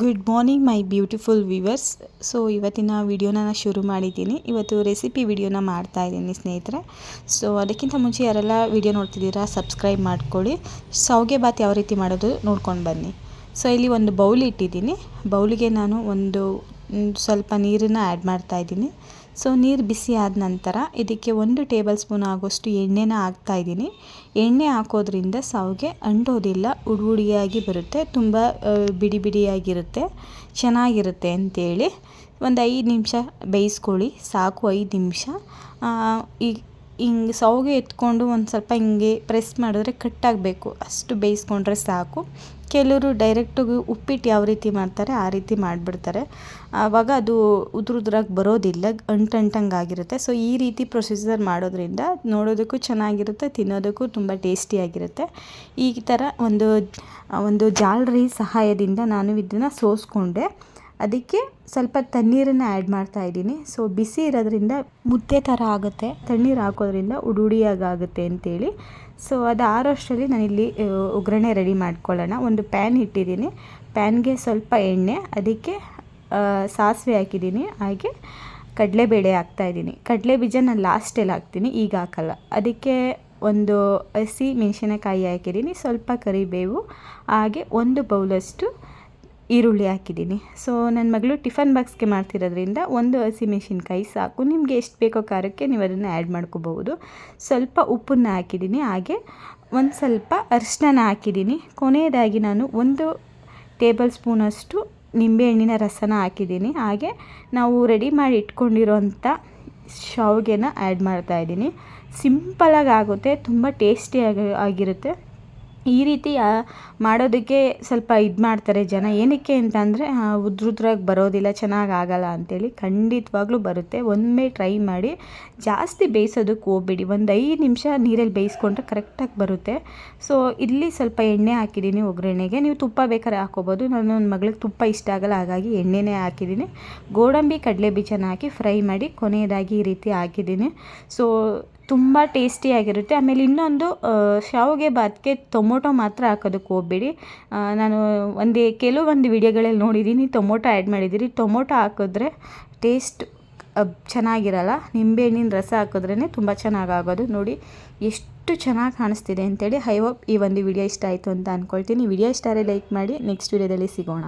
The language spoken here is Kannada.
Good morning my beautiful viewers so ಇವತ್ತಿನ ವಿಡಿಯೋನ ನಾನು ಶುರು ಮಾಡಿದ್ದೀನಿ. ಇವತ್ತು ರೆಸಿಪಿ ವಿಡಿಯೋನ ಮಾಡ್ತಾ ಇದ್ದೀನಿ, ಸ್ನೇಹಿತರೆ. ಸೊ ಅದಕ್ಕಿಂತ ಮುಂಚೆ ಯಾರೆಲ್ಲ ವಿಡಿಯೋ ನೋಡ್ತಿದ್ದೀರಾ ಸಬ್ಸ್ಕ್ರೈಬ್ ಮಾಡ್ಕೊಳ್ಳಿ. ಸೌಗೆ ಬಾತ್ ಯಾವ ರೀತಿ ಮಾಡೋದು ನೋಡ್ಕೊಂಡು ಬನ್ನಿ. ಸೊ ಇಲ್ಲಿ ಒಂದು ಬೌಲ್ ಇಟ್ಟಿದ್ದೀನಿ. ಬೌಲಿಗೆ ನಾನು ಒಂದು ಸ್ವಲ್ಪ ನೀರನ್ನು ಆ್ಯಡ್ ಮಾಡ್ತಾ ಇದ್ದೀನಿ. ಸೊ ನೀರು ಬಿಸಿ ಆದ ನಂತರ ಇದಕ್ಕೆ ಒಂದು ಟೇಬಲ್ ಸ್ಪೂನ್ ಆಗೋಷ್ಟು ಎಣ್ಣೆನ ಹಾಕ್ತಾ ಇದ್ದೀನಿ. ಎಣ್ಣೆ ಹಾಕೋದ್ರಿಂದ ಸಾವಿಗೆ ಅಂಟೋದಿಲ್ಲ, ಉಡುಗುಡಿಯಾಗಿ ಬರುತ್ತೆ, ತುಂಬ ಬಿಡಿ ಬಿಡಿಯಾಗಿರುತ್ತೆ, ಚೆನ್ನಾಗಿರುತ್ತೆ ಅಂತೇಳಿ. ಒಂದು ಐದು ನಿಮಿಷ ಬೇಯಿಸ್ಕೊಳ್ಳಿ, ಸಾಕು ಐದು ನಿಮಿಷ. ಈಗ ಹಿಂಗೆ ಸೌಗೆ ಎತ್ಕೊಂಡು ಒಂದು ಸ್ವಲ್ಪ ಹಿಂಗೆ ಪ್ರೆಸ್ ಮಾಡಿದ್ರೆ ಕಟ್ಟಾಗಬೇಕು. ಅಷ್ಟು ಬೇಯಿಸ್ಕೊಂಡ್ರೆ ಸಾಕು. ಕೆಲವರು ಡೈರೆಕ್ಟಾಗಿ ಉಪ್ಪಿಟ್ಟು ಯಾವ ರೀತಿ ಮಾಡ್ತಾರೆ ಆ ರೀತಿ ಮಾಡಿಬಿಡ್ತಾರೆ. ಆವಾಗ ಅದು ಉದುರು ಉದುರಾಗಿ ಬರೋದಿಲ್ಲ, ಅಂಟಂಟಂಗಾಗಿರುತ್ತೆ. ಸೊ ಈ ರೀತಿ ಪ್ರೊಸೀಜರ್ ಮಾಡೋದ್ರಿಂದ ನೋಡೋದಕ್ಕೂ ಚೆನ್ನಾಗಿರುತ್ತೆ, ತಿನ್ನೋದಕ್ಕೂ ತುಂಬ ಟೇಸ್ಟಿಯಾಗಿರುತ್ತೆ ಈ ಥರ ಒಂದು ಒಂದು ಜಾಲರಿ ಸಹಾಯದಿಂದ ನಾನು ಇದನ್ನು ಸೋಸ್ಕೊಂಡೆ. ಅದಕ್ಕೆ ಸ್ವಲ್ಪ ತಣ್ಣೀರನ್ನು ಆ್ಯಡ್ ಮಾಡ್ತಾ ಇದ್ದೀನಿ. ಸೊ ಬಿಸಿ ಇರೋದ್ರಿಂದ ಮುದ್ದೆ ಥರ ಆಗುತ್ತೆ. ತಣ್ಣೀರು ಹಾಕೋದ್ರಿಂದ ಉಡುಡಿಯಾಗುತ್ತೆ ಅಂತೇಳಿ. ಸೊ ಅದು ಆರೋಷ್ಟರಲ್ಲಿ ನಾನಿಲ್ಲಿ ಒಗ್ಗರಣೆ ರೆಡಿ ಮಾಡ್ಕೊಳ್ಳೋಣ. ಒಂದು ಪ್ಯಾನ್ ಇಟ್ಟಿದ್ದೀನಿ. ಪ್ಯಾನ್ಗೆ ಸ್ವಲ್ಪ ಎಣ್ಣೆ, ಅದಕ್ಕೆ ಸಾಸಿವೆ ಹಾಕಿದ್ದೀನಿ. ಹಾಗೆ ಕಡಲೆಬೇಳೆ ಹಾಕ್ತಾಯಿದ್ದೀನಿ ಕಡಲೆ ಬೀಜ ನಾನು ಲಾಸ್ಟಲ್ಲಿ ಹಾಕ್ತೀನಿ, ಈಗ ಹಾಕಲ್ಲ. ಅದಕ್ಕೆ ಒಂದು ಹಸಿ ಮೆಣಸಿನಕಾಯಿ ಹಾಕಿದ್ದೀನಿ. ಸ್ವಲ್ಪ ಕರಿಬೇವು, ಹಾಗೆ ಒಂದು ಬೌಲಷ್ಟು ಈರುಳ್ಳಿ ಹಾಕಿದ್ದೀನಿ. ಸೊ ನನ್ನ ಮಗಳು ಟಿಫನ್ ಬಾಕ್ಸ್ಗೆ ಮಾಡ್ತಿರೋದ್ರಿಂದ ಒಂದು ಹಸಿಮೆಣಸಿನ್ಕಾಯಿ ಸಾಕು. ನಿಮಗೆ ಎಷ್ಟು ಬೇಕೋ ಖಾರಕ್ಕೆ ನೀವು ಅದನ್ನು ಆ್ಯಡ್ ಮಾಡ್ಕೋಬಹುದು. ಸ್ವಲ್ಪ ಉಪ್ಪನ್ನು ಹಾಕಿದ್ದೀನಿ. ಹಾಗೆ ಒಂದು ಸ್ವಲ್ಪ ಅರಿಶಿನ ಹಾಕಿದ್ದೀನಿ. ಕೊನೆಯದಾಗಿ ನಾನು ಒಂದು ಟೇಬಲ್ ಸ್ಪೂನಷ್ಟು ನಿಂಬೆಹಣ್ಣಿನ ರಸನ ಹಾಕಿದ್ದೀನಿ. ಹಾಗೆ ನಾವು ರೆಡಿ ಮಾಡಿ ಇಟ್ಕೊಂಡಿರೋಂಥ ಶಾವಿಗೆನ ಆ್ಯಡ್ ಮಾಡ್ತಾ ಇದ್ದೀನಿ. ಸಿಂಪಲಾಗಿ ಆಗುತ್ತೆ, ತುಂಬ ಟೇಸ್ಟಿಯಾಗಿ ಆಗಿರುತ್ತೆ. ಈ ರೀತಿ ಮಾಡೋದಕ್ಕೆ ಸ್ವಲ್ಪ ಇದು ಮಾಡ್ತಾರೆ ಜನ. ಏನಕ್ಕೆ ಅಂತಂದರೆ ಉದ್ರುದ್ರಾಗಿ ಬರೋದಿಲ್ಲ, ಚೆನ್ನಾಗಿ ಆಗಲ್ಲ ಅಂತೇಳಿ ಖಂಡಿತವಾಗ್ಲೂ ಬರುತ್ತೆ. ಒಮ್ಮೆ ಟ್ರೈ ಮಾಡಿ. ಜಾಸ್ತಿ ಬೇಯಿಸೋದಕ್ಕೆ ಹೋಗ್ಬೇಡಿ. ಒಂದು ಐದು ನಿಮಿಷ ನೀರಲ್ಲಿ ಬೇಯಿಸ್ಕೊಂಡ್ರೆ ಕರೆಕ್ಟಾಗಿ ಬರುತ್ತೆ. ಸೊ, ಇಲ್ಲಿ ಸ್ವಲ್ಪ ಎಣ್ಣೆ ಹಾಕಿದ್ದೀನಿ ಒಗ್ಗರಣೆಗೆ. ನೀವು ತುಪ್ಪ ಬೇಕಾದ್ರೆ ಹಾಕೋಬೋದು ನಾನು ನನ್ನ ಮಗಳಿಗೆ ತುಪ್ಪ ಇಷ್ಟ ಆಗಲ್ಲ, ಹಾಗಾಗಿ ಎಣ್ಣೆನೇ ಹಾಕಿದ್ದೀನಿ. ಗೋಡಂಬಿ ಕಡಲೆ ಬೀಜನ ಹಾಕಿ ಫ್ರೈ ಮಾಡಿ ಕೊನೆಯದಾಗಿ ಈ ರೀತಿ ಹಾಕಿದ್ದೀನಿ. ಸೊ ತುಂಬ ಟೇಸ್ಟಿಯಾಗಿರುತ್ತೆ ಆಮೇಲೆ ಇನ್ನೊಂದು ಶಾವಿಗೆ ಬಾತ್ಗೆ ಟೊಮೊಟೊ ಮಾತ್ರ ಹಾಕೋದಕ್ಕೆ ಹೋಗಬೇಡಿ. ನಾನು ಒಂದು ಕೆಲವೊಂದು ವಿಡಿಯೋಗಳಲ್ಲಿ ನೋಡಿದ್ದೀನಿ, ಟೊಮೊಟೊ ಆ್ಯಡ್ ಮಾಡಿದ್ದೀರಿ. ಟೊಮೊಟೊ ಹಾಕಿದ್ರೆ ಟೇಸ್ಟ್ ಚೆನ್ನಾಗಿರಲ್ಲ. ನಿಂಬೆಹಣ್ಣಿನ ರಸ ಹಾಕಿದ್ರೇ ತುಂಬ ಚೆನ್ನಾಗಿ ಆಗೋದು. ನೋಡಿ, ಎಷ್ಟು ಚೆನ್ನಾಗಿ ಕಾಣಿಸ್ತಿದೆ ಅಂತೇಳಿ. ಐ ಹೋಪ್ ಈ ಒಂದು ವಿಡಿಯೋ ಇಷ್ಟ ಆಯಿತು ಅಂತ ಅಂದ್ಕೊಳ್ತೀನಿ ವಿಡಿಯೋ ಇಷ್ಟ ಲೈಕ್ ಮಾಡಿ. ನೆಕ್ಸ್ಟ್ ವಿಡಿಯೋದಲ್ಲಿ ಸಿಗೋಣ.